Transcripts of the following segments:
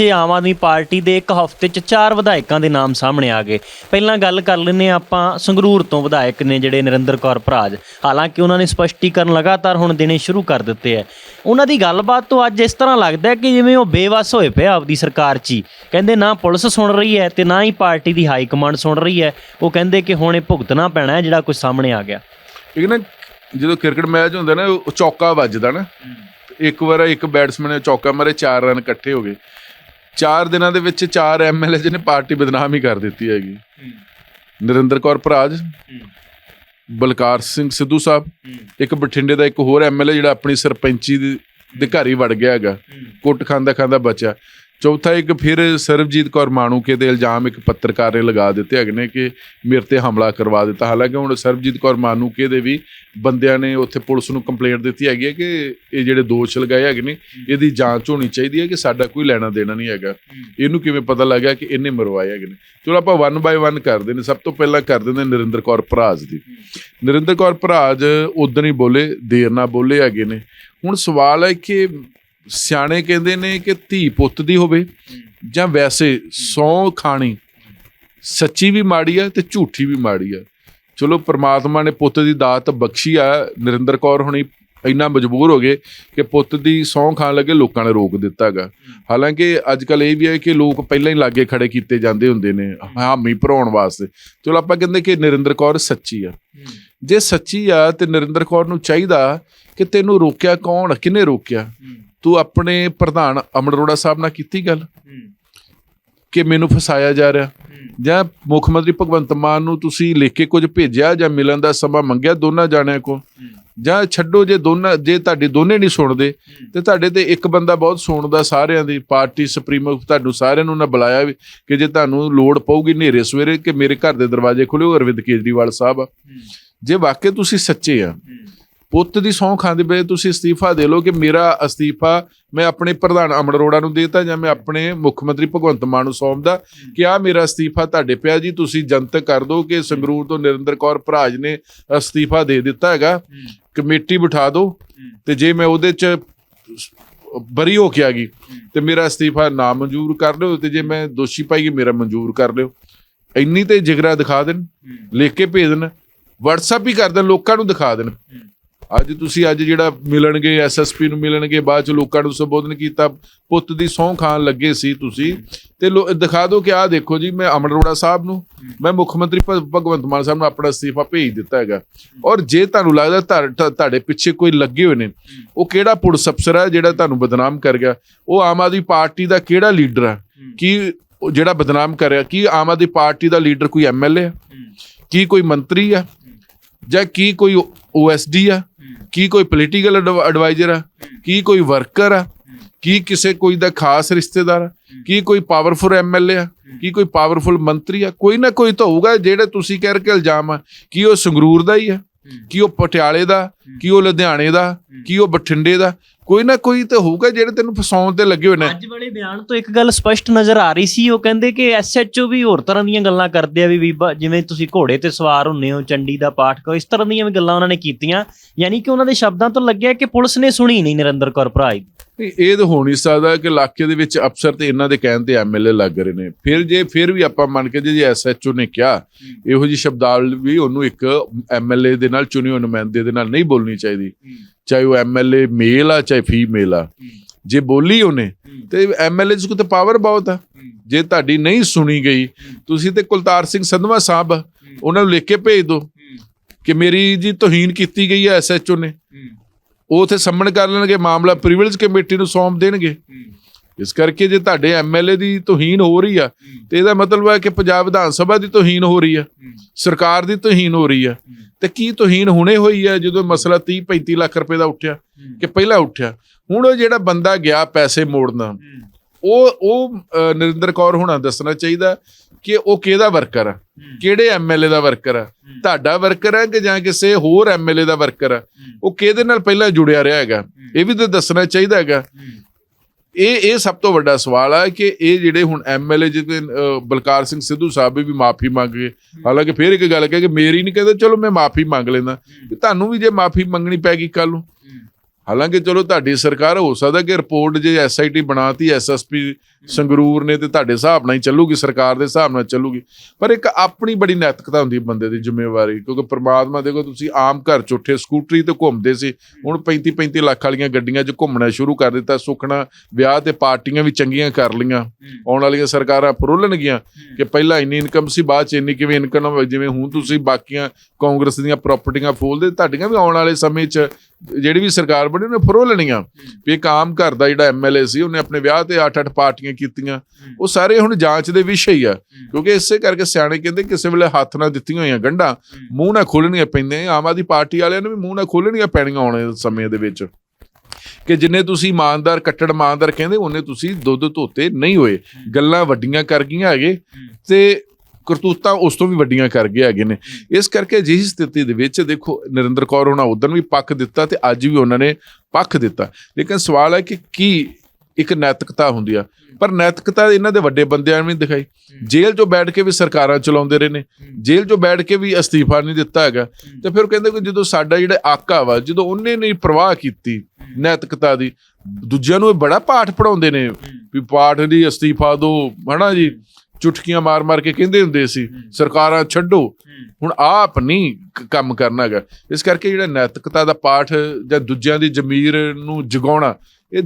ਜੇ ਆਮ ਆਦਮੀ ਪਾਰਟੀ ਦੇ ਇੱਕ ਹਫ਼ਤੇ 'ਚ ਚਾਰ ਵਿਧਾਇਕਾਂ ਦੇ ਨਾਮ ਸਾਹਮਣੇ ਆ ਗਏ। ਪਹਿਲਾਂ ਗੱਲ ਕਰ ਲੈਂਦੇ ਆਪਾਂ, ਸੰਗਰੂਰ ਤੋਂ ਵਿਧਾਇਕ ਨੇ ਜਿਹੜੇ ਨਰਿੰਦਰ ਕੌਰ ਭਰਾਜ। ਹਾਲਾਂਕਿ ਉਹਨਾਂ ਨੇ ਸਪਸ਼ਟੀਕਰਨ ਲਗਾਤਾਰ ਹੁਣ ਦੇਣੇ ਸ਼ੁਰੂ ਕਰ ਦਿੱਤੇ ਹੈ ਉਹਨਾਂ ਦੀ ਗੱਲਬਾਤ ਤੋਂ ਅੱਜ ਇਸ ਤਰ੍ਹਾਂ ਲੱਗਦਾ ਕਿ ਜਿਵੇਂ ਉਹ ਬੇਵੱਸ ਹੋਏ ਪਏ ਆਪਦੀ ਸਰਕਾਰ 'ਚ ਕਹਿੰਦੇ ਨਾ ਪੁਲਿਸ ਸੁਣ ਰਹੀ ਹੈ ਤੇ ਨਾ ਹੀ ਪਾਰਟੀ ਦੀ ਹਾਈ ਕਮਾਂਡ ਸੁਣ ਰਹੀ ਹੈ। ਉਹ ਕਹਿੰਦੇ ਕਿ ਹੁਣ ਇਹ ਭੁਗਤਣਾ ਪੈਣਾ ਜਿਹੜਾ ਕੁਝ ਸਾਹਮਣੇ ਆ ਗਿਆ। ਇੱਕ ਨਾ ਜਦੋਂ ਕ੍ਰਿਕਟ ਮੈਚ ਹੁੰਦਾ ਨਾ, ਉਹ ਚੌਕਾ ਵੱਜਦਾ ਨਾ। ਇੱਕ ਵਾਰ ਇੱਕ ਬੈਟਸਮੈਨ ਨੇ ਚੌਕਾ ਮਾਰੇ, ਚਾਰ ਰਨ ਇਕੱਠੇ ਹੋ ਗਏ। ਚਾਰ ਦਿਨਾਂ ਦੇ ਵਿੱਚ ਚਾਰ ਐਮਐਲਏ ਜਿਹਨੇ ਪਾਰਟੀ ਬਦਨਾਮ ਹੀ ਕਰ ਦਿੱਤੀ ਹੈਗੀ। ਨਰਿੰਦਰ ਕੌਰ ਭਰਾਜ ਬਲਕਾਰ ਸਿੰਘ ਸਿੱਧੂ ਸਾਹਿਬ ਇੱਕ ਬਠਿੰਡੇ ਦਾ ਇੱਕ ਹੋਰ ਐਮਐਲਏ ਜਿਹੜਾ ਆਪਣੀ ਸਰਪੰਚੀ ਦੇ ਦੇ ਘਰ ਹੀ ਵੜ ਗਿਆ ਹੈਗਾ। ਕੁੱਟ ਖਾਂਦਾ ਖਾਂਦਾ ਬਚਿਆ। ਚੌਥਾ ਇੱਕ ਫਿਰ ਸਰਬਜੀਤ ਕੌਰ ਮਾਣੂਕੇ ਦੇ ਇਲਜ਼ਾਮ ਇੱਕ ਪੱਤਰਕਾਰ ਨੇ ਲਗਾ ਦਿੱਤੇ ਹੈਗੇ ਨੇ ਕਿ ਮੇਰੇ ਤੇ ਹਮਲਾ ਕਰਵਾ ਦਿੱਤਾ। ਹਾਲਾਂਕਿ ਹੁਣ ਸਰਬਜੀਤ ਕੌਰ ਮਾਣੂਕੇ ਦੇ ਵੀ ਬੰਦਿਆਂ ਨੇ ਉੱਥੇ ਪੁਲਿਸ ਨੂੰ ਕੰਪਲੇਂਟ ਦਿੱਤੀ ਹੈਗੀ ਹੈ ਕਿ ਇਹ ਜਿਹੜੇ ਦੋਸ਼ ਲਗਾਏ ਹੈਗੇ ਨੇ, ਇਹਦੀ ਜਾਂਚ ਹੋਣੀ ਚਾਹੀਦੀ ਹੈ ਕਿ ਸਾਡਾ ਕੋਈ ਲੈਣਾ ਦੇਣਾ ਨਹੀਂ ਹੈਗਾ। ਇਹਨੂੰ ਕਿਵੇਂ ਪਤਾ ਲੱਗਾ ਕਿ ਇਹਨੇ ਮਰਵਾਏ ਹੈਗੇ ਨੇ? ਚਲੋ ਆਪਾਂ ਵਨ ਬਾਈ ਵਨ ਕਰਦੇ ਨੇ। ਸਭ ਤੋਂ ਪਹਿਲਾਂ ਕਰ ਦਿੰਦੇ ਨੇ ਨਰਿੰਦਰ ਕੌਰ ਭਰਾਜ ਦੀ। ਨਰਿੰਦਰ ਕੌਰ ਭਰਾਜ ਉਦੋਂ ਹੀ ਬੋਲੇ, ਦੇਰ ਨਾਲ ਬੋਲੇ ਹੈਗੇ ਨੇ। ਹੁਣ ਸਵਾਲ ਹੈ ਕਿ ਸਿਆਣੇ ਕਹਿੰਦੇ ਨੇ ਕਿ ਧੀ ਪੁੱਤ ਦੀ ਹੋਵੇ ਜਾਂ ਵੈਸੇ ਸੌ ਖਾਣੀ, ਸੱਚੀ ਵੀ ਮਾੜੀ ਆ ਤੇ ਝੂਠੀ ਵੀ ਮਾੜੀ ਆ। ਚਲੋ ਪ੍ਰਮਾਤਮਾ ਨੇ ਪੁੱਤ ਦੀ ਦਾਤ ਬਖਸ਼ੀ ਆ, ਨਰਿੰਦਰ ਕੌਰ ਹੁਣੀ ਇੰਨਾ ਮਜਬੂਰ ਹੋ ਗਏ ਕਿ ਪੁੱਤ ਦੀ ਸੌਂ ਖਾਣ ਲੱਗੇ ਲੋਕਾਂ ਨੇ ਰੋਕ ਦਿੱਤਾਗਾ ਹਾਲਾਂਕਿ ਅੱਜ ਕੱਲ ਇਹ ਵੀ ਹੈ ਕਿ ਲੋਕ ਪਹਿਲਾਂ ਹੀ ਲਾਗੇ ਖੜੇ ਕੀਤੇ ਜਾਂਦੇ ਹੁੰਦੇ ਨੇ, ਹਾਮੀ ਭਰਾਉਣ ਵਾਸਤੇ। ਚਲੋ ਆਪਾਂ ਕਹਿੰਦੇ ਕਿ ਨਰਿੰਦਰ ਕੌਰ ਸੱਚੀ ਆ। ਜੇ ਸੱਚੀ ਆ ਤੇ ਨਰਿੰਦਰ ਕੌਰ ਨੂੰ ਚਾਹੀਦਾ ਕਿ ਤੈਨੂੰ ਰੋਕਿਆ ਕੌਣ, ਕਿਹਨੇ ਰੋਕਿਆ? ਤੂੰ ਆਪਣੇ ਪ੍ਰਧਾਨ ਅਮਰ ਅਰੋੜਾ ਸਾਹਿਬ ਨਾਲ ਕੀਤੀ ਗੱਲ? ਕਿ ਮੈਨੂੰ ਫਸਾਇਆ ਜਾ ਰਿਹਾ? ਜਾਂ ਮੁੱਖ ਮੰਤਰੀ ਭਗਵੰਤ ਮਾਨ ਨੂੰ ਤੁਸੀਂ ਲਿਖ ਕੇ ਕੁਝ ਭੇਜਿਆ ਜਾਂ ਮਿਲਣ ਦਾ ਸਮਾਂ ਮੰਗਿਆ ਦੋਨਾਂ ਜਾਣਿਆਂ ਕੋ ਜਾਂ ਛੱਡੋ ਜੇ ਦੋਨਾਂ ਜੇ ਤੁਹਾਡੇ ਦੋਨੇ ਨਹੀਂ ਸੁਣਦੇ ਤੇ ਤੁਹਾਡੇ ਤੇ ਇੱਕ ਬੰਦਾ ਬਹੁਤ ਸੁਣਦਾ ਸਾਰਿਆਂ ਦੀ ਪਾਰਟੀ ਸੁਪਰੀਮੋ ਤੁਹਾਨੂੰ ਸਾਰਿਆਂ ਨੂੰ ਨਾ ਬੁਲਾਇਆ ਵੀ ਕਿ ਜੇ ਤੁਹਾਨੂੰ ਲੋੜ ਪਊਗੀ ਨੇਰੇ ਸਵੇਰੇ ਕਿ ਮੇਰੇ ਘਰ ਦੇ ਦਰਵਾਜ਼ੇ ਖੋਲਿਓ ਅਰਵਿੰਦ ਕੇਜਰੀਵਾਲ ਸਾਹਿਬ ਆ। ਜੇ ਵਾਕਈ ਤੁਸੀਂ ਸੱਚੇ ਆ ਪੁੱਤ ਦੀ ਸੌਂ ਖਾਂਦੇ ਪਏ ਤੁਸੀਂ ਅਸਤੀਫਾ ਦੇ ਲਓ ਕਿ ਮੇਰਾ ਅਸਤੀਫਾ ਮੈਂ ਆਪਣੇ ਪ੍ਰਧਾਨ ਅਮਰ ਅਰੋੜਾ ਨੂੰ ਦੇਤਾ ਜਾਂ ਮੈਂ ਆਪਣੇ ਮੁੱਖ ਮੰਤਰੀ ਭਗਵੰਤ ਮਾਨ ਨੂੰ ਸੌਂਪਦਾ। ਕਿ ਆ ਮੇਰਾ ਅਸਤੀਫਾ ਤੁਹਾਡੇ ਪਿਆ ਜੀ ਤੁਸੀਂ ਜਨਤਕ ਕਰ ਦਿਓ ਕਿ ਸੰਗਰੂਰ ਤੋਂ ਨਰਿੰਦਰ ਕੌਰ ਭਰਾਜ ਨੇ ਅਸਤੀਫਾ ਦੇ ਦਿੱਤਾ ਹੈਗਾ। ਕਮੇਟੀ ਬਿਠਾ ਦਿਓ ਤੇ ਜੇ ਮੈਂ ਉਹਦੇ ਚ ਬਰੀ ਹੋ ਕੇ ਆ ਗਈ ਤੇ ਮੇਰਾ ਅਸਤੀਫਾ ਨਾ ਮਨਜ਼ੂਰ ਕਰ ਲਿਓ ਤੇ ਜੇ ਮੈਂ ਦੋਸ਼ੀ ਪਾਈਗੀ ਮੇਰਾ ਮਨਜ਼ੂਰ ਕਰ ਲਿਓ। ਇੰਨੀ ਤੇ ਜਿਗਰਾ ਦਿਖਾ ਦੇਣ ਲਿਖ ਕੇ ਭੇਜ ਦੇਣ WhatsApp ਹੀ ਕਰ ਦੇਣ ਲੋਕਾਂ ਨੂੰ ਦਿਖਾ ਦੇਣ। ਅੱਜ ਤੁਸੀਂ ਅੱਜ ਜਿਹੜਾ ਮਿਲਣਗੇ ਐਸਐਸਪੀ ਨੂੰ ਮਿਲਣਗੇ, ਬਾਅਦ ਚ ਲੋਕਾਂ ਨੂੰ ਸੰਬੋਧਨ ਕੀਤਾ, ਪੁੱਤ ਦੀ ਸਹੁੰ ਖਾਣ ਲੱਗੇ ਸੀ ਤੁਸੀਂ। ਤੇ ਲੋ- ਦਿਖਾ ਦਿਓ ਕਿ ਆਹ ਦੇਖੋ ਜੀ, ਮੈਂ ਅਮਰ ਅਰੋੜਾ ਸਾਹਿਬ ਨੂੰ, ਮੈਂ ਮੁੱਖ ਮੰਤਰੀ ਭ- ਭਗਵੰਤ ਮਾਨ ਸਾਹਿਬ ਨੂੰ ਆਪਣਾ ਅਸਤੀਫਾ ਭੇਜ ਦਿੱਤਾ ਹੈਗਾ। ਔਰ ਜੇ ਤੁਹਾਨੂੰ ਲੱਗਦਾ ਤੁਹਾਡੇ- ਪਿੱਛੇ ਕੋਈ ਲੱਗੇ ਹੋਏ ਨੇ, ਉਹ ਕਿਹੜਾ ਪੁਲਿਸ ਅਫਸਰ ਹੈ ਜਿਹੜਾ ਤੁਹਾਨੂੰ ਬਦਨਾਮ ਕਰ ਗਿਆ? ਉਹ ਆਮ ਆਦਮੀ ਪਾਰਟੀ ਦਾ ਕਿਹੜਾ ਲੀਡਰ ਹੈ? ਕੀ ਜਿਹੜਾ ਬਦਨਾਮ ਕਰ ਰਿਹਾ? ਕੀ ਆਮ ਆਦਮੀ ਪਾਰਟੀ ਦਾ ਲੀਡਰ ਕੋਈ ਐਮਐਲਏ ਹੈ? ਕੀ ਕੋਈ ਮੰਤਰੀ ਆ ਜਾਂ ਕੀ ਕੋਈ ਓਐਸਡੀ ਆ ਕੀ ਕੋਈ ਪੋਲੀਟੀਕਲ ਐਡਵਾਈਜ਼ਰ ਆ? ਕੀ ਕੋਈ ਵਰਕਰ ਆ? ਕੀ ਕਿਸੇ ਕੋਈ ਦਾ ਖਾਸ ਰਿਸ਼ਤੇਦਾਰ ਆ? ਕੀ ਕੋਈ ਪਾਵਰਫੁਲ ਐਮਐਲਏ ਆ? ਕੀ ਕੋਈ ਪਾਵਰਫੁਲ ਮੰਤਰੀ ਆ? ਕੋਈ ਨਾ ਕੋਈ ਤਾਂ ਹੋਊਗਾ ਜਿਹੜੇ ਤੁਸੀਂ ਕਹਿ ਕੇ ਇਲਜ਼ਾਮ ਆ ਕੀ ਉਹ ਸੰਗਰੂਰ ਦਾ ਹੀ ਆ? ਕੀ ਉਹ ਪਟਿਆਲੇ ਦਾ? ਕੀ ਉਹ ਲੁਧਿਆਣੇ ਦਾ? ਕੀ ਉਹ ਬਠਿੰਡੇ ਦਾ? ਕੋਈ ਨਾ ਕੋਈ ਤਾਂ ਹੋਊਗਾ ਜਿਹੜੇ ਤੈਨੂੰ ਫਸਾਉਣ ਤੇ ਲੱਗੇ ਹੋਏ ਨੇ। ਅੱਜ ਵਾਲੇ ਬਿਆਨ ਤੋਂ ਇੱਕ ਗੱਲ ਸਪਸ਼ਟ ਨਜ਼ਰ ਆ ਰਹੀ ਸੀ ਉਹ ਕਹਿੰਦੇ ਕਿ ਐਸਐਚਓ ਵੀ ਹੋਰ ਤਰ੍ਹਾਂ ਦੀਆਂ ਗੱਲਾਂ ਕਰਦੇ ਆ ਵੀ ਬੀਬਾ ਜਿਵੇਂ ਤੁਸੀਂ ਘੋੜੇ ਤੇ ਸਵਾਰ ਹੁੰਨੇ ਹੋ ਚੰਡੀ ਦਾ ਪਾਠ ਕਰੋ ਇਸ ਤਰ੍ਹਾਂ ਦੀਆਂ ਵੀ ਗੱਲਾਂ ਉਹਨਾਂ ਨੇ ਕੀਤੀਆਂ। ਯਾਨੀ ਕਿ ਉਹਨਾਂ ਦੇ ਸ਼ਬਦਾਂ ਤੋਂ ਲੱਗਿਆ ਕਿ ਪੁਲਿਸ ਨੇ ਸੁਣੀ ਨਹੀਂ ਨਰਿੰਦਰ ਕੌਰ ਭਰਾਈ ਇਹ ਤਾਂ ਹੋ ਨਹੀਂ ਸਕਦਾ ਕਿ ਇਲਾਕੇ ਦੇ ਵਿੱਚ ਅਫਸਰ ਤੇ ਇਹਨਾਂ ਦੇ ਕਹਿਣ ਤੇ ਐਮਐਲਏ ਲੱਗ ਰਹੇ ਨੇ। ਫਿਰ ਜੇ ਫਿਰ ਵੀ ਆਪਾਂ ਮੰਨ ਕੇ ਜੇ ਐਸਐਚਓ ਨੇ ਕਿਹਾ ਇਹੋ ਜੀ ਸ਼ਬਦਾਵਲੀ ਵੀ ਉਹਨੂੰ ਇੱਕ ਐਮਐਲਏ ਦੇ ਨਾਲ ਚੁਣੇ ਹੋਏ ਨੁਮਾਇੰਦੇ ਦੇ ਨਾਲ ਨਹੀਂ ਬੋਲਣੀ ਚਾਹੀਦੀ। ਚਾਹੇ ਉਹ ਐਮਐਲਏ ਮੇਲ ਆ ਚਾਹੇ ਫੀਮੇਲ ਆ। ਜੇ ਬੋਲੀ ਉਹਨੇ ਤੇ ਐਮਐਲਏ ਚ ਤੇ ਪਾਵਰ ਬਹੁਤ ਆ। ਜੇ ਤੁਹਾਡੀ ਨਹੀਂ ਸੁਣੀ ਗਈ ਤੁਸੀਂ ਤੇ ਕੁਲਤਾਰ ਸਿੰਘ ਸੰਧਵਾ ਸਾਹਿਬ ਉਹਨਾਂ ਨੂੰ ਲਿਖ ਕੇ ਭੇਜ ਦਿਓ ਕਿ ਮੇਰੀ ਜੀ ਤੋਹੀਨ ਕੀਤੀ ਗਈ ਹੈ ਐਸਐਚਓ ਨੇ। ਉਹ ਉਥੇ ਸੰਮਣ ਕਰ ਲੈਣਗੇ ਮਾਮਲਾ ਪ੍ਰਿਵਿਲੇਜ ਕਮੇਟੀ ਨੂੰ ਸੌਂਪ ਦੇਣਗੇ। ਇਸ ਕਰਕੇ ਜੇ ਤੁਹਾਡੇ ਐਮਐਲਏ ਦੀ ਤੋਹੀਨ ਹੋ ਰਹੀ ਆ ਤੇ ਇਹਦਾ ਮਤਲਬ ਹੈ ਕਿ ਪੰਜਾਬ ਵਿਧਾਨ ਸਭਾ ਦੀ ਤੋਹੀਨ ਹੋ ਰਹੀ ਆ ਸਰਕਾਰ ਦੀ ਤੋਹੀਨ ਹੋ ਰਹੀ ਆ। ਤੇ ਕੀ ਤੋਹੀਨ ਹੁਣੇ ਹੋਈ ਆ ਜਦੋਂ ਮਸਲਾ 30 35 ਲੱਖ ਰੁਪਏ ਦਾ ਉੱਠਿਆ ਕਿ ਪਹਿਲਾਂ ਉੱਠਿਆ। ਹੁਣ ਉਹ ਜਿਹੜਾ ਬੰਦਾ ਗਿਆ ਪੈਸੇ ਮੋੜਨਾ ਉਹ ਉਹ ਨਰਿੰਦਰ ਕੌਰ ਹੋਣਾ ਦੱਸਣਾ ਚਾਹੀਦਾ ਕਿ ਉਹ ਕਿਹਦਾ ਵਰਕਰ ਆ? ਕਿਹੜੇ ਐਮਐਲਏ ਦਾ ਵਰਕਰ ਆ? ਤੁਹਾਡਾ ਵਰਕਰ ਹੈ ਕਿ ਜਾਂ ਕਿਸੇ ਹੋਰ ਐਮਐਲਏ ਦਾ ਵਰਕਰ ਆ? ਉਹ ਕਿਹਦੇ ਨਾਲ ਪਹਿਲਾਂ ਜੁੜਿਆ ਰਿਹਾ ਹੈਗਾ? ਇਹ ਵੀ ਤਾਂ ਦੱਸਣਾ ਚਾਹੀਦਾ ਹੈਗਾ। ਇਹ ਇਹ ਸਭ ਤੋਂ ਵੱਡਾ ਸਵਾਲ ਹੈ ਕਿ ਇਹ ਜਿਹੜੇ ਹੁਣ ਐਮਐਲਏ ਜਿਹਦੇ ਅ, ਬਲਕਾਰ ਸਿੰਘ ਸਿੱਧੂ ਸਾਹਿਬ ਵੀ ਮਾਫੀ ਮੰਗ ਗਏ। ਹਾਲਾਂਕਿ ਫਿਰ ਇੱਕ ਗੱਲ ਕਹੇ ਕਿ ਮੇਰੀ ਨਹੀਂ ਕਹਿੰਦੇ ਚਲੋ ਮੈਂ ਮਾਫੀ ਮੰਗ ਲੈਂਦਾ। ਤੁਹਾਨੂੰ ਵੀ ਜੇ ਮਾਫੀ ਮੰਗਣੀ ਪੈਗੀ ਕੱਲ ਨੂੰ ਹਾਲਾਂਕਿ ਚਲੋ ਤੁਹਾਡੀ ਸਰਕਾਰ ਹੋ ਸਕਦਾ ਕਿ ਰਿਪੋਰਟ ਜੇ ਐਸਆਈਟੀ ਬਣਾਤੀ ਐਸਐਸਪੀ ਸੰਗਰੂਰ ਨੇ ਤੇ ਤੁਹਾਡੇ ਹਿਸਾਬ ਨਾਲ ਹੀ ਚੱਲੂਗੀ ਸਰਕਾਰ ਦੇ ਹਿਸਾਬ ਨਾਲ ਚੱਲੂਗੀ। ਪਰ ਇੱਕ ਆਪਣੀ ਬੜੀ ਨੈਤਿਕਤਾ ਹੁੰਦੀ ਬੰਦੇ ਦੀ ਜ਼ਿੰਮੇਵਾਰੀ ਕਿਉਂਕਿ ਪ੍ਰਮਾਤਮਾ ਦੇਖੋ ਤੁਸੀਂ ਆਮ ਘਰ ਚ ਉੱਠੇ ਸਕੂਟਰੀ ਤੇ ਘੁੰਮਦੇ ਸੀ ਹੁਣ 35 35 ਲੱਖ ਵਾਲੀਆਂ ਗੱਡੀਆਂ 'ਚ ਘੁੰਮਣਾ ਸ਼ੁਰੂ ਕਰ ਦਿੱਤਾ ਸੁਖਣਾ ਵਿਆਹ ਤੇ ਪਾਰਟੀਆਂ ਵੀ ਚੰਗੀਆਂ ਕਰ ਲੀਆਂ ਆਉਣ ਵਾਲੀਆਂ ਸਰਕਾਰਾਂ ਫਰੋਲਣਗੀਆਂ ਕਿ ਪਹਿਲਾਂ ਇੰਨੀ ਇਨਕਮ ਸੀ ਬਾਅਦ ਚ ਇੰਨੀ ਕਿਵੇਂ ਇਨਕਮ ਜਿਵੇਂ ਹੁਣ ਤੁਸੀਂ ਬਾਕੀਆਂ ਕਾਂਗਰਸ ਦੀਆਂ ਪ੍ਰਾਪਰਟੀਆਂ ਫੋਲਦੇ ਤੁਹਾਡੀਆਂ ਵੀ ਆਉਣ ਵਾਲੇ ਸਮੇਂ 'ਚ ਜਿਹੜੀ ਵੀ ਸਰਕਾਰ ਬਣੀ ਉਹਨੇ ਫਰੋਲਣੀਆਂ ਵੀ ਇੱਕ ਆਮ ਘਰ ਦਾ ਜਿਹੜਾ ਐਮਐਲਏ ਸੀ ਉਹਨੇ ਆਪਣੇ ਵਿਆਹ ਤੇ 8-8 ਪਾਰਟੀਆਂ ਕੀਤੀਆਂ। ਉਹ ਸਾਰੇ ਹੁਣ ਜਾਂਚ ਦੇ ਵਿਸ਼ੇ ਹੀ ਆ। ਕਿਉਂਕਿ ਇਸੇ ਕਰਕੇ ਸਿਆਣੇ ਕਹਿੰਦੇ ਕਿਸੇ ਵੇਲੇ ਹੱਥ ਨਾਲ ਦਿੱਤੀਆਂ ਹੋਈਆਂ ਗੰਢਾਂ ਮੂੰਹ ਨਾਲ ਖੋਲਣੀਆਂ ਪੈਂਦੀਆਂ। ਆਮ ਆਦਮੀ ਪਾਰਟੀ ਵਾਲਿਆਂ ਨੂੰ ਵੀ ਮੂੰਹ ਨਾਲ ਖੋਲਣੀਆਂ ਪੈਣੀਆਂ ਆਉਣ ਸਮੇਂ ਦੇ ਵਿੱਚ। ਕਿ ਜਿੰਨੇ ਤੁਸੀਂ ਇਮਾਨਦਾਰ ਕੱਟੜ ਇਮਾਨਦਾਰ ਕਹਿੰਦੇ ਉਹਨੇ ਤੁਸੀਂ ਦੁੱਧ ਧੋਤੇ ਨਹੀਂ ਹੋਏ। ਗੱਲਾਂ ਵੱਡੀਆਂ ਕਰ ਗਈਆਂ ਹੈਗੇ। ਤੇ ਕਰਤੂਤਾਂ ਉਸ ਤੋਂ ਵੀ ਵੱਡੀਆਂ ਕਰ ਗਏ ਹੈਗੇ ਨੇ। ਇਸ ਕਰਕੇ ਅਜਿਹੀ ਸਥਿਤੀ ਦੇ ਵਿੱਚ ਦੇਖੋ, ਨਰਿੰਦਰ ਕੌਰ ਉਹਨਾਂ ਉਦੋਂ ਵੀ ਪੱਖ ਦਿੱਤਾ ਤੇ ਅੱਜ ਵੀ ਉਹਨਾਂ ਨੇ ਪੱਖ ਦਿੱਤਾ। ਲੇਕਿਨ ਸਵਾਲ ਹੈ ਕਿ ਕੀ ਇੱਕ ਨੈਤਿਕਤਾ ਹੁੰਦੀ ਆ? ਪਰ ਨੈਤਿਕਤਾ ਇਹਨਾਂ ਦੇ ਵੱਡੇ ਬੰਦਿਆਂ ਨੇ ਦਿਖਾਈ। ਜੇਲ੍ਹ 'ਚੋਂ ਬੈਠ ਕੇ ਵੀ ਸਰਕਾਰਾਂ ਚਲਾਉਂਦੇ ਰਹੇ ਨੇ। ਜੇਲ੍ਹ 'ਚੋਂ ਬੈਠ ਕੇ ਵੀ ਅਸਤੀਫਾ ਨਹੀਂ ਦਿੱਤਾ ਹੈਗਾ। ਤੇ ਫਿਰ ਕਹਿੰਦੇ ਕਿ ਜਦੋਂ ਸਾਡਾ ਜਿਹੜਾ ਆਕਾ ਵਾ, ਜਦੋਂ ਉਹਨੇ ਨਹੀਂ ਪ੍ਰਵਾਹ ਕੀਤੀ ਨੈਤਿਕਤਾ ਦੀ, ਦੂਜਿਆਂ ਨੂੰ ਇਹ ਬੜਾ ਪਾਠ ਪੜਾਉਂਦੇ ਨੇ ਵੀ ਪਾਠ ਦੀ ਅਸਤੀਫਾ ਦੋ, ਹਨਾ ਜੀ? ਚੁਟਕੀਆਂ ਮਾਰ-ਮਾਰ ਕੇ ਕਹਿੰਦੇ ਹੁੰਦੇ ਸੀ ਸਰਕਾਰਾਂ ਛੱਡੋ। ਹੁਣ ਆਪ ਨਹੀਂ ਕੰਮ ਕਰਨਾ ਹੈਗਾ। ਇਸ ਕਰਕੇ ਜਿਹੜਾ ਨੈਤਿਕਤਾ ਦਾ ਪਾਠ ਜਾਂ ਦੂਜਿਆਂ ਦੀ ਜ਼ਮੀਰ ਨੂੰ ਜਗਾਉਣਾ ਇਹ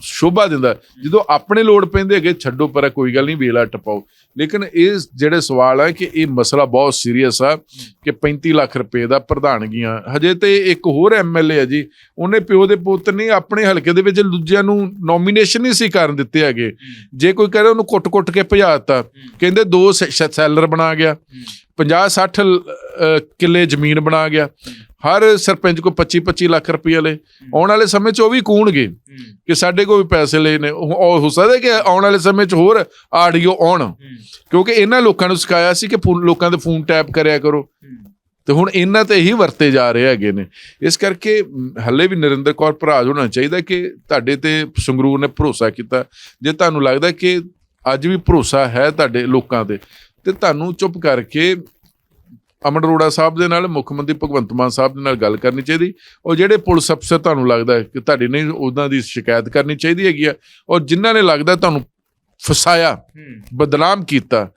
ਸ਼ੋਭਾ ਦਿੰਦਾ। ਜਦੋਂ ਆਪਣੇ ਲੋੜ ਪੈਂਦੇ ਹੈਗੇ ਛੱਡੋ ਪਰ ਕੋਈ ਗੱਲ ਨਹੀਂ ਵੇਲਾ ਟਪਾਓ। ਲੇਕਿਨ ਇਹ ਜਿਹੜੇ ਸਵਾਲ ਹੈ ਕਿ ਇਹ ਮਸਲਾ ਬਹੁਤ ਸੀਰੀਅਸ ਆ ਕਿ 35 ਲੱਖ ਰੁਪਏ ਦਾ ਪ੍ਰਧਾਨਗੀਆਂ, ਹਜੇ ਤੇ ਇੱਕ ਹੋਰ ਐਮਐਲਏ ਹੈ ਜੀ, ਉਹਨੇ ਪਿਓ ਦੇ ਪੁੱਤ ਨੇ ਆਪਣੇ ਹਲਕੇ ਦੇ ਵਿੱਚ ਦੂਜਿਆਂ ਨੂੰ ਨੋਮੀਨੇਸ਼ਨ ਨਹੀਂ ਸੀ ਕਰਨ ਦਿੱਤੇ ਹੈਗੇ। ਜੇ ਕੋਈ ਕਹੇ ਉਹਨੂੰ ਕੁੱਟ-ਕੁੱਟ ਕੇ ਭਜਾਤਾ ਕਹਿੰਦੇ ਦੋ ਸੈਲਰ ਬਣਾ ਗਿਆ 50 60 ਕਿੱਲੇ ਜ਼ਮੀਨ ਬਣਾ ਗਿਆ। ਹਰ ਸਰਪੰਚ ਕੋ 25 25 ਲੱਖ ਰੁਪਏ ਲੈ ਆਉਣ ਵਾਲੇ ਸਮੇਂ 'ਚ ਉਹ ਵੀ ਕੂਣਗੇ ਕਿ ਸਾਡੇ ਕੋਲ ਵੀ ਪੈਸੇ ਲਏ ਨੇ। ਉਹ ਉਹ ਹੋ ਸਕਦਾ ਕਿ ਆਉਣ ਵਾਲੇ ਸਮੇਂ 'ਚ ਹੋਰ ਆਡੀਓ ਆਉਣ। ਕਿਉਂਕਿ ਇਹਨਾਂ ਲੋਕਾਂ ਨੂੰ ਸਿਖਾਇਆ ਸੀ ਕਿ ਫੋਨ- ਲੋਕਾਂ ਦੇ ਫੋਨ ਟੈਪ ਕਰਿਆ ਕਰੋ। ਤੇ ਹੁਣ ਇਹਨਾਂ ਤੇ ਹੀ ਵਰਤੇ ਜਾ ਰਹੇ ਹੈਗੇ ਨੇ। ਇਸ ਕਰਕੇ ਮ, ਹੱਲੇ ਵੀ ਨਰਿੰਦਰ ਕੌਰ ਭਰਾਜ ਹੋਣਾ ਚਾਹੀਦਾ ਕਿ ਤੁਹਾਡੇ ਤੇ ਸੰਗਰੂਰ ਨੇ ਭਰੋਸਾ ਕੀਤਾ। ਜੇ ਤੁਹਾਨੂੰ ਲੱਗਦਾ ਕਿ ਅੱਜ ਵੀ ਭਰੋਸਾ ਹੈ ਤੁਹਾਡੇ ਲੋਕਾਂ ਤੇ ਤੇ ਤੁਹਾਨੂੰ ਚੁੱਪ ਕਰਕੇ ਅਮਨ ਅਰੋੜਾ ਸਾਹਿਬ ਦੇ ਨਾਲ ਮੁੱਖ ਮੰਤਰੀ ਭਗਵੰਤ ਮਾਨ ਸਾਹਿਬ ਦੇ ਨਾਲ ਗੱਲ ਕਰਨੀ ਚਾਹੀਦੀ। ਔਰ ਜਿਹੜੇ ਪੁਲਿਸ ਅਫਸਰ ਤੁਹਾਨੂੰ ਲੱਗਦਾ ਹੈ ਕਿ ਤੁਹਾਡੀ ਨਹੀਂ ਉਹਨਾਂ ਦੀ ਸ਼ਿਕਾਇਤ ਕਰਨੀ ਚਾਹੀਦੀ ਹੈਗੀ ਆ। ਔਰ ਜਿਨ੍ਹਾਂ ਨੇ ਲੱਗਦਾ ਤੁਹਾਨੂੰ ਫਸਾਇਆ ਬਦਨਾਮ ਕੀਤਾ।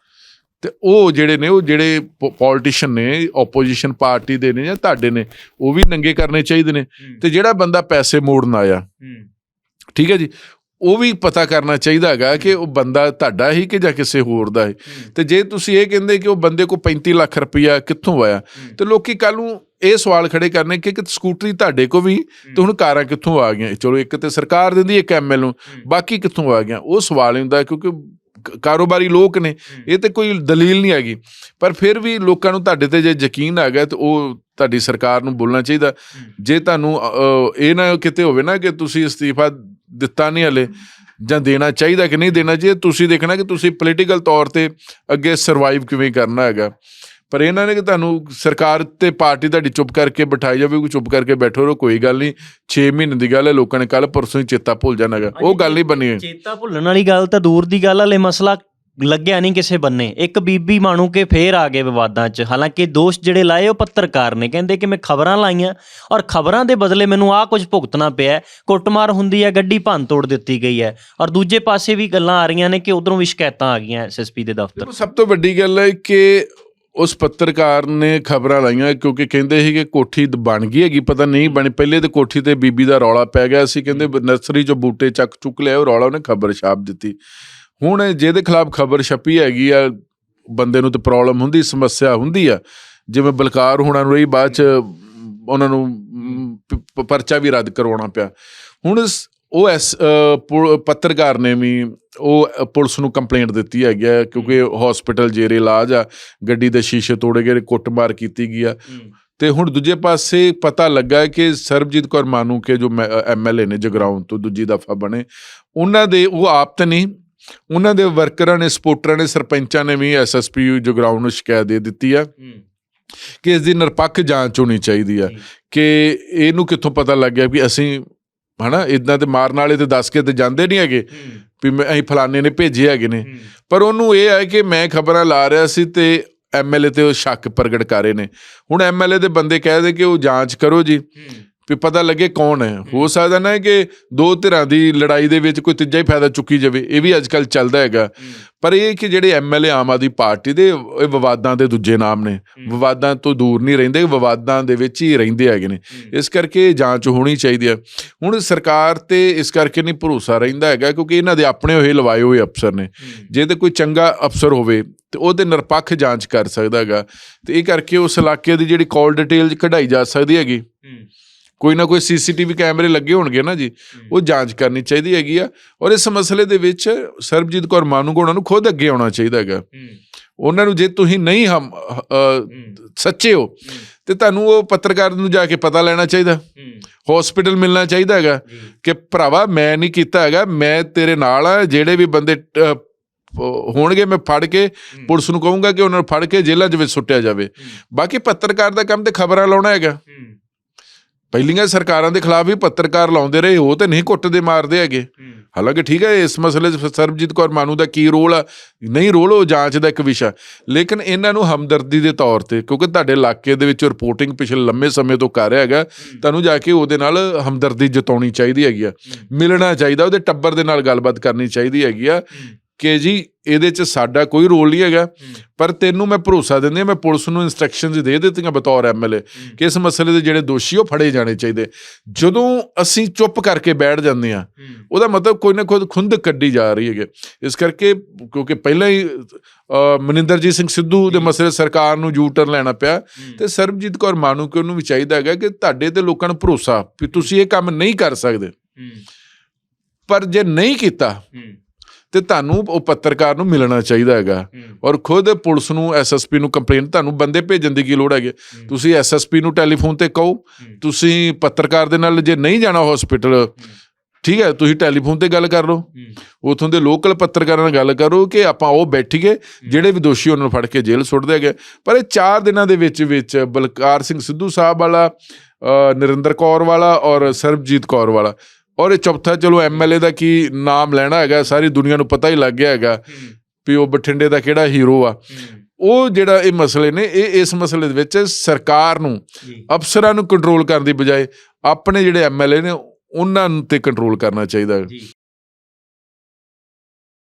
ਤੇ ਉਹ ਜਿਹੜੇ ਨੇ ਉਹ ਜਿਹੜੇ ਪੋਲੀਟੀਸ਼ੀਅਨ ਨੇ ਆਪੋਜੀਸ਼ਨ ਪਾਰਟੀ ਦੇ ਨੇ ਜਾਂ ਤੁਹਾਡੇ ਨੇ ਉਹ ਵੀ ਨੰਗੇ ਕਰਨੇ ਚਾਹੀਦੇ ਨੇ। ਤੇ ਜਿਹੜਾ ਬੰਦਾ ਪੈਸੇ ਮੋੜਨ ਆਇਆ ਠੀਕ ਹੈ ਜੀ ਉਹ ਵੀ ਪਤਾ ਕਰਨਾ ਚਾਹੀਦਾ ਹੈਗਾ ਕਿ ਉਹ ਬੰਦਾ ਤੁਹਾਡਾ ਹੀ ਕਿ ਜਾਂ ਕਿਸੇ ਹੋਰ ਦਾ ਹੈ। ਤੇ ਜੇ ਤੁਸੀਂ ਇਹ ਕਹਿੰਦੇ ਕਿ ਉਹ ਬੰਦੇ ਕੋ 35 ਲੱਖ ਰੁਪਇਆ ਕਿੱਥੋਂ ਆਇਆ ਤੇ ਲੋਕੀ ਕੱਲ ਨੂੰ ਇਹ ਸਵਾਲ ਖੜੇ ਕਰਨੇ ਕਿ ਕਿ ਸਕੂਟਰੀ ਤੁਹਾਡੇ ਕੋ ਵੀ ਤੇ ਹੁਣ ਕਾਰਾਂ ਕਿੱਥੋਂ ਆ ਗਈਆਂ? ਚਲੋ ਇੱਕ ਤੇ ਸਰਕਾਰ ਦਿੰਦੀ ਇੱਕ ਐਮਐਲ ਨੂੰ ਬਾਕੀ ਕਿੱਥੋਂ ਆ ਗਈਆਂ? ਉਹ ਸਵਾਲ ਹੁੰਦਾ ਕਿਉਂਕਿ ਕਾਰੋਬਾਰੀ ਲੋਕ ਨੇ। ਇਹ ਤੇ ਕੋਈ ਦਲੀਲ ਨਹੀਂ ਹੈਗੀ। ਪਰ ਫਿਰ ਵੀ ਲੋਕਾਂ ਨੂੰ ਤੁਹਾਡੇ ਤੇ ਜੇ ਯਕੀਨ ਆ ਗਿਆ ਤੇ ਉਹ ਤੁਹਾਡੀ ਸਰਕਾਰ ਨੂੰ ਬੋਲਣਾ ਚਾਹੀਦਾ। ਜੇ ਤੁਹਾਨੂੰ ਇਹ ਨਾ ਕਿਤੇ ਹੋਵੇ ਨਾ ਕਿ ਤੁਸੀਂ ਅਸਤੀਫਾ ਦਿੱਤਾ ਨਹੀਂ ਹਲੇ ਜਾਂ ਦੇਣਾ ਚਾਹੀਦਾ ਕਿ ਨਹੀਂ ਦੇਣਾ ਚਾਹੀਦਾ ਤੁਸੀਂ ਦੇਖਣਾ ਕਿ ਤੁਸੀਂ ਪੋਲੀਟੀਕਲ ਤੌਰ ਤੇ ਅੱਗੇ ਸਰਵਾਈਵ ਕਿਵੇਂ ਕਰਨਾ ਹੈਗਾ। ਪਰ ਇਹਨਾਂ ਨੇ ਕਿ ਤੁਹਾਨੂੰ ਸਰਕਾਰ ਤੇ ਪਾਰਟੀ ਤੁਹਾਡੀ ਚੁੱਪ ਕਰਕੇ ਬਿਠਾਈ ਜਾਵੇ ਕੋਈ ਚੁੱਪ ਕਰਕੇ ਬੈਠੋ ਰਹੋ ਕੋਈ ਗੱਲ ਨਹੀਂ। 6 ਮਹੀਨੇ ਦੀ ਗੱਲ ਹੈ ਲੋਕਾਂ ਨੇ ਕੱਲ ਪਰਸੋਂ ਹੀ ਚੇਤਾ ਭੁੱਲ ਜਾਣਾ ਹੈਗਾ ਉਹ ਗੱਲ ਨਹੀਂ ਬਣੀ ਚੇਤਾ ਭੁੱਲਣ ਵਾਲੀ ਗੱਲ ਤਾਂ ਦੂਰ ਦੀ ਗੱਲ ਹਲੇ ਮਸਲਾ ਲੱਗਿਆ ਨਹੀਂ ਕਿਸੇ ਬੰਨੇ। ਇੱਕ ਬੀਬੀ ਮਾਣੂ ਕੇ ਫੇਰ ਆ ਗਏ ਵਿਵਾਦਾਂ 'ਚ। ਹਾਲਾਂਕਿ ਦੋਸ਼ ਜਿਹੜੇ ਲਾਏ ਉਹ ਪੱਤਰਕਾਰ ਨੇ। ਕਹਿੰਦੇ ਕਿ ਮੈਂ ਖਬਰਾਂ ਲਾਈਆਂ ਔਰ ਖਬਰਾਂ ਦੇ ਬਦਲੇ ਮੈਨੂੰ ਆਹ ਕੁਝ ਭੁਗਤਣਾ ਪਿਆ। ਕੁੱਟਮਾਰ ਹੁੰਦੀ ਹੈ ਗੱਡੀ ਭੰਨ ਤੋੜ ਦਿੱਤੀ ਗਈ ਹੈ। ਔਰ ਦੂਜੇ ਪਾਸੇ ਵੀ ਗੱਲਾਂ ਆ ਰਹੀਆਂ ਨੇ ਕਿ ਉਧਰੋਂ ਵੀ ਸ਼ਿਕਾਇਤਾਂ ਆ ਗਈਆਂ ਐਸਐਸਪੀ ਦੇ ਦਫ਼ਤਰ। ਸਭ ਤੋਂ ਵੱਡੀ ਗੱਲ ਹੈ ਕਿ ਉਸ ਪੱਤਰਕਾਰ ਨੇ ਖਬਰਾਂ ਲਾਈਆਂ ਕਿਉਂਕਿ ਕਹਿੰਦੇ ਸੀ ਕਿ ਕੋਠੀ ਬਣ ਗਈ ਹੈਗੀ ਪਤਾ ਨਹੀਂ ਬਣੀ। ਪਹਿਲੇ ਤੇ ਕੋਠੀ ਤੇ ਬੀਬੀ ਦਾ ਰੌਲਾ ਪੈ ਗਿਆ ਸੀ ਕਹਿੰਦੇ ਨਰਸਰੀ ਚੋਂ ਬੂਟੇ ਚੱਕ ਚੁੱਕ ਲਿਆ ਉਹ ਰੌਲਾ ਉਹਨੇ ਖਬਰ ਛਾਪ ਦਿੱਤੀ। ਹੁਣ ਜਿਹਦੇ ਖਿਲਾਫ ਖਬਰ ਛਪੀ ਹੈਗੀ ਆ ਬੰਦੇ ਨੂੰ ਤੇ ਪ੍ਰੋਬਲਮ ਹੁੰਦੀ ਸਮੱਸਿਆ ਹੁੰਦੀ ਆ। ਜਿਵੇਂ ਬਲਕਾਰ ਹੋਣਾ ਨੂੰ ਰਹੀ ਬਾਅਦ ਚ ਉਹਨਾਂ ਨੂੰ ਪਰਚਾ ਵੀ ਰੱਦ ਕਰਵਾਉਣਾ ਪਿਆ। ਹੁਣ ਉਹ ਐਸ ਪੱਤਰਕਾਰ ਨੇ ਵੀ ਉਹ ਪੁਲਿਸ ਨੂੰ ਕੰਪਲੇਂਟ ਦਿੱਤੀ ਹੈਗੀ ਆ ਕਿਉਂਕਿ ਹਸਪੀਟਲ ਜੇਰੇ ਇਲਾਜ ਆ ਗੱਡੀ ਦੇ ਸ਼ੀਸ਼ੇ ਤੋੜੇ ਗਏ ਕੁੱਟਮਾਰ ਕੀਤੀ ਗਈ ਆ। ਤੇ ਹੁਣ ਦੂਜੇ ਪਾਸੇ ਪਤਾ ਲੱਗਾ ਕਿ ਸਰਬਜੀਤ ਕੌਰ ਮਾਨੂ ਕੇ ਜੋ ਐਮਐਲਏ ਨੇ ਜਗਰਾਉਂ ਤੋਂ ਦੂਜੀ ਦਫਾ ਬਣੇ ਉਹਨਾਂ ਦੇ ਉਹ ਆਪ ਤਾਂ ਨਹੀਂ ਉਹਨਾਂ ਦੇ ਵਰਕਰਾਂ ਨੇ ਸਪੋਰਟਰਾਂ ਨੇ ਸਰਪੰਚਾਂ ਨੇ ਵੀ ਐਸਐਸਪੀ ਜਗਰਾਉਂ ਨੂੰ ਸ਼ਿਕਾਇਤ ਦੇ ਦਿੱਤੀ ਆ ਕਿ ਇਸ ਦੀ ਨਿਰਪੱਖ ਜਾਂਚ ਹੋਣੀ ਚਾਹੀਦੀ ਆ ਕਿ ਇਹਨੂੰ ਕਿੱਥੋਂ ਪਤਾ ਲੱਗ ਗਿਆ ਵੀ ਅਸੀਂ ਹਨਾ ਇਦਾਂ ਤੇ ਮਾਰਨ ਵਾਲੇ ਤੇ ਦੱਸ ਕੇ ਤੇ ਜਾਂਦੇ ਨਹੀਂ ਹੈਗੇ ਵੀ ਮੈਂ ਅਸੀਂ ਫਲਾਣੇ ਨੇ ਭੇਜੇ ਹੈਗੇ ਨੇ। ਪਰ ਉਹਨੂੰ ਇਹ ਹੈ ਕਿ ਮੈਂ ਖਬਰਾਂ ਲਾ ਰਿਹਾ ਸੀ ਤੇ ਐਮਐਲਏ ਤੇ ਉਹ ਸ਼ੱਕ ਪ੍ਰਗਟ ਕਰ ਰਹੇ ਨੇ। ਹੁਣ ਐਮਐਲਏ ਦੇ ਬੰਦੇ ਕਹਿ ਦੇ ਕਿ ਉਹ ਜਾਂਚ ਕਰੋ ਜੀ। ਵੀ ਪਤਾ ਲੱਗੇ ਕੌਣ ਹੈ। ਹੋ ਸਕਦਾ ਨਾ ਕਿ ਦੋ ਧਿਰਾਂ ਦੀ ਲੜਾਈ ਦੇ ਵਿੱਚ ਕੋਈ ਤੀਜਾ ਹੀ ਫਾਇਦਾ ਚੁੱਕੀ ਜਾਵੇ ਇਹ ਵੀ ਅੱਜ ਕੱਲ ਚੱਲਦਾ ਹੈਗਾ। ਪਰ ਇਹ ਕਿ ਜਿਹੜੇ ਐਮਐਲਏ ਆਮ ਆਦਮੀ ਪਾਰਟੀ ਦੇ ਇਹ ਵਿਵਾਦਾਂ ਦੇ ਦੂਜੇ ਨਾਮ ਨੇ। ਵਿਵਾਦਾਂ ਤੋਂ ਦੂਰ ਨਹੀਂ ਰਹਿੰਦੇ ਵਿਵਾਦਾਂ ਦੇ ਵਿੱਚ ਹੀ ਰਹਿੰਦੇ ਹੈਗੇ ਨੇ। ਇਸ ਕਰਕੇ ਜਾਂਚ ਹੋਣੀ ਚਾਹੀਦੀ ਹੈ। ਹੁਣ ਸਰਕਾਰ ਤੇ ਇਸ ਕਰਕੇ ਨਹੀਂ ਭਰੋਸਾ ਰਹਿੰਦਾ ਹੈਗਾ ਕਿਉਂਕਿ ਇਹਨਾਂ ਦੇ ਆਪਣੇ ਹੋਏ ਲਵਾਏ ਹੋਏ ਅਫਸਰ ਨੇ। ਜੇ ਤੇ ਕੋਈ ਚੰਗਾ ਅਫਸਰ ਹੋਵੇ ਤੇ ਉਹਦੇ ਨਿਰਪੱਖ ਜਾਂਚ ਕਰ ਸਕਦਾ ਹੈਗਾ। ਤੇ ਇਹ ਕਰਕੇ ਉਸ ਇਲਾਕੇ ਦੀ ਜਿਹੜੀ ਕਾਲ ਡਿਟੇਲ ਕਢਾਈ ਜਾ ਸਕਦੀ ਹੈਗੀ। ਕੋਈ ਨਾ ਕੋਈ ਸੀਸੀਟੀਵੀ ਕੈਮਰੇ ਲੱਗੇ ਹੋਣਗੇ ਨਾ ਜੀ ਉਹ ਜਾਂਚ ਕਰਨੀ ਚਾਹੀਦੀ ਹੈਗੀ ਆ। ਔਰ ਇਸ ਮਸਲੇ ਦੇ ਵਿੱਚ ਸਰਬਜੀਤ ਕੌਰ ਮਾਨੂੰਗੋਣਾ ਨੂੰ ਖੁਦ ਅੱਗੇ ਆਉਣਾ ਚਾਹੀਦਾ ਹੈਗਾ। ਉਹਨਾਂ ਨੂੰ ਜੇ ਤੁਸੀਂ ਨਹੀਂ ਹਮ ਸੱਚੇ ਹੋ ਤੇ ਤੁਹਾਨੂੰ ਉਹ ਪੱਤਰਕਾਰ ਨੂੰ ਜਾ ਕੇ ਪਤਾ ਲੈਣਾ ਚਾਹੀਦਾ। ਹਸਪੀਟਲ ਮਿਲਣਾ ਚਾਹੀਦਾ ਹੈਗਾ ਕਿ ਭਰਾਵਾ ਮੈਂ ਨਹੀਂ ਕੀਤਾ ਹੈਗਾ ਮੈਂ ਤੇਰੇ ਨਾਲ ਆ ਜਿਹੜੇ ਵੀ ਬੰਦੇ ਹੋਣਗੇ ਮੈਂ ਫੜ ਕੇ ਪੁਲਿਸ ਨੂੰ ਕਹੂੰਗਾ ਕਿ ਉਹਨਾਂ ਨੂੰ ਫੜ ਕੇ ਜੇਲ੍ਹਾਂ 'ਚ ਵਿੱਚ ਸੁੱਟਿਆ ਜਾਵੇ। ਬਾਕੀ ਪੱਤਰਕਾਰ ਦਾ ਕੰਮ ਤੇ ਖਬਰਾਂ ਲਾਉਣਾ ਹੈਗਾ। ਪਹਿਲੀਆਂ ਸਰਕਾਰਾਂ ਦੇ ਖਿਲਾਫ ਵੀ ਪੱਤਰਕਾਰ ਲਾਉਂਦੇ ਰਹੇ ਉਹ ਤੇ ਨਹੀਂ ਕੁੱਟਦੇ ਮਾਰਦੇ ਹੈਗੇ। ਹਾਲਾਂਕਿ ਠੀਕ ਹੈ ਇਸ ਮਸਲੇ 'ਚ ਸਰਬਜੀਤ ਕੌਰ ਮਾਨੂ ਦਾ ਕੀ ਰੋਲ ਆ? ਨਹੀਂ ਰੋਲ ਉਹ ਜਾਂਚ ਦਾ ਇੱਕ ਵਿਸ਼ਾ। ਲੇਕਿਨ ਇਹਨਾਂ ਨੂੰ ਹਮਦਰਦੀ ਦੇ ਤੌਰ ਤੇ ਕਿਉਂਕਿ ਤੁਹਾਡੇ ਇਲਾਕੇ ਦੇ ਵਿੱਚ ਰਿਪੋਰਟਿੰਗ ਪਿਛਲੇ ਲੰਮੇ ਸਮੇਂ ਤੋਂ ਕਰ ਰਿਹਾ ਹੈਗਾ ਤੁਹਾਨੂੰ ਜਾ ਕੇ ਉਹਦੇ ਨਾਲ ਹਮਦਰਦੀ ਜਤਾਉਣੀ ਚਾਹੀਦੀ ਹੈਗੀ ਆ। ਮਿਲਣਾ ਚਾਹੀਦਾ ਉਹਦੇ ਟੱਬਰ ਦੇ ਨਾਲ ਗੱਲਬਾਤ ਕਰਨੀ ਚਾਹੀਦੀ ਹੈਗੀ ਆ। ਕਿ ਜੀ ਇਹਦੇ 'ਚ ਸਾਡਾ ਕੋਈ ਰੋਲ ਨਹੀਂ ਹੈਗਾ। ਪਰ ਤੈਨੂੰ ਮੈਂ ਭਰੋਸਾ ਦਿੰਦੀ ਹਾਂ ਮੈਂ ਪੁਲਿਸ ਨੂੰ ਇਨਸਟਰਕਸ਼ਨਸ ਦੇ ਦਿੱਤੀਆਂ ਬਤੌਰ ਐਮਐਲਏ ਕਿ ਇਸ ਮਸਲੇ ਦੇ ਜਿਹੜੇ ਦੋਸ਼ੀ ਉਹ ਫੜੇ ਜਾਣੇ ਚਾਹੀਦੇ। ਜਦੋਂ ਅਸੀਂ ਚੁੱਪ ਕਰਕੇ ਬੈਠ ਜਾਂਦੇ ਆ ਉਹਦਾ ਮਤਲਬ ਕੋਈ ਨਾ ਕੋਈ ਖੁੰਦ ਕੱਢੀ ਜਾ ਰਹੀ ਹੈਗੇ। ਇਸ ਕਰਕੇ ਕਿਉਂਕਿ ਪਹਿਲਾਂ ਹੀ ਮਨਿੰਦਰਜੀਤ ਸਿੰਘ ਸਿੱਧੂ ਦੇ ਮਸਲੇ ਸਰਕਾਰ ਨੂੰ ਯੂ ਟਰਨ ਲੈਣਾ ਪਿਆ। ਤੇ ਸਰਬਜੀਤ ਕੌਰ ਮਾਨੂ ਕਿ ਉਹਨੂੰ ਵੀ ਚਾਹੀਦਾ ਹੈਗਾ ਕਿ ਤੁਹਾਡੇ ਤੇ ਲੋਕਾਂ ਨੂੰ ਭਰੋਸਾ ਵੀ ਤੁਸੀਂ ਇਹ ਕੰਮ ਨਹੀਂ ਕਰ ਸਕਦੇ। ਪਰ ਜੇ ਨਹੀਂ ਕੀਤਾ ਤੇ ਤੁਹਾਨੂੰ ਉਹ ਪੱਤਰਕਾਰ ਨੂੰ ਮਿਲਣਾ ਚਾਹੀਦਾ ਹੈਗਾ। ਔਰ ਖੁਦ ਪੁਲਿਸ ਨੂੰ ਐਸਐਸਪੀ ਨੂੰ ਕੰਪਲੇਂਟ ਤੁਹਾਨੂੰ ਬੰਦੇ ਭੇਜਣ ਦੀ ਕੀ ਲੋੜ ਹੈਗੀ? ਤੁਸੀਂ ਐਸਐਸਪੀ ਨੂੰ ਟੈਲੀਫੋਨ ਤੇ ਕਹੋ। ਤੁਸੀਂ ਪੱਤਰਕਾਰ ਦੇ ਨਾਲ ਜੇ ਨਹੀਂ ਜਾਣਾ ਹਸਪੀਟਲ ਠੀਕ ਹੈ ਤੁਸੀਂ ਟੈਲੀਫੋਨ ਤੇ ਗੱਲ ਕਰ ਲਓ। ਉਥੋਂ ਦੇ ਲੋਕਲ ਪੱਤਰਕਾਰਾਂ ਨਾਲ ਗੱਲ ਕਰੋ ਕਿ ਆਪਾਂ ਉਹ ਬੈਠੀਏ ਜਿਹੜੇ ਵੀ ਦੋਸ਼ੀ ਉਹਨਾਂ ਨੂੰ ਫੜ ਕੇ ਜੇਲ੍ਹ ਸੁੱਟਦੇ ਹੈਗੇ। ਪਰ ਇਹ 4 ਦਿਨਾਂ ਦੇ ਵਿੱਚ ਵਿੱਚ ਬਲਕਾਰ ਸਿੰਘ ਸਿੱਧੂ ਸਾਹਿਬ ਵਾਲਾ ਨਰਿੰਦਰ ਕੌਰ ਵਾਲਾ ਔਰ ਸਰਬਜੀਤ ਕੌਰ ਵਾਲਾ। ਔਰ ਇਹ ਚੌਥਾ ਚਲੋ ਐਮਐਲਏ ਦਾ ਕੀ ਨਾਮ ਲੈਣਾ ਹੈਗਾ ਸਾਰੀ ਦੁਨੀਆ ਨੂੰ ਪਤਾ ਹੀ ਲੱਗ ਗਿਆ ਹੈਗਾ ਵੀ ਉਹ ਬਠਿੰਡੇ ਦਾ ਕਿਹੜਾ ਹੀਰੋ ਆ। ਉਹ ਜਿਹੜਾ ਇਹ ਮਸਲੇ ਨੇ ਇਹ ਇਸ ਮਸਲੇ ਦੇ ਵਿੱਚ ਸਰਕਾਰ ਨੂੰ ਅਫਸਰਾਂ ਨੂੰ ਕੰਟਰੋਲ ਕਰਨ ਦੀ ਬਜਾਏ ਆਪਣੇ ਜਿਹੜੇ ਐਮਐਲਏ ਨੇ ਉਹਨਾਂ ਨੂੰ ਤੇ ਕੰਟਰੋਲ ਕਰਨਾ ਚਾਹੀਦਾ। ਹੈ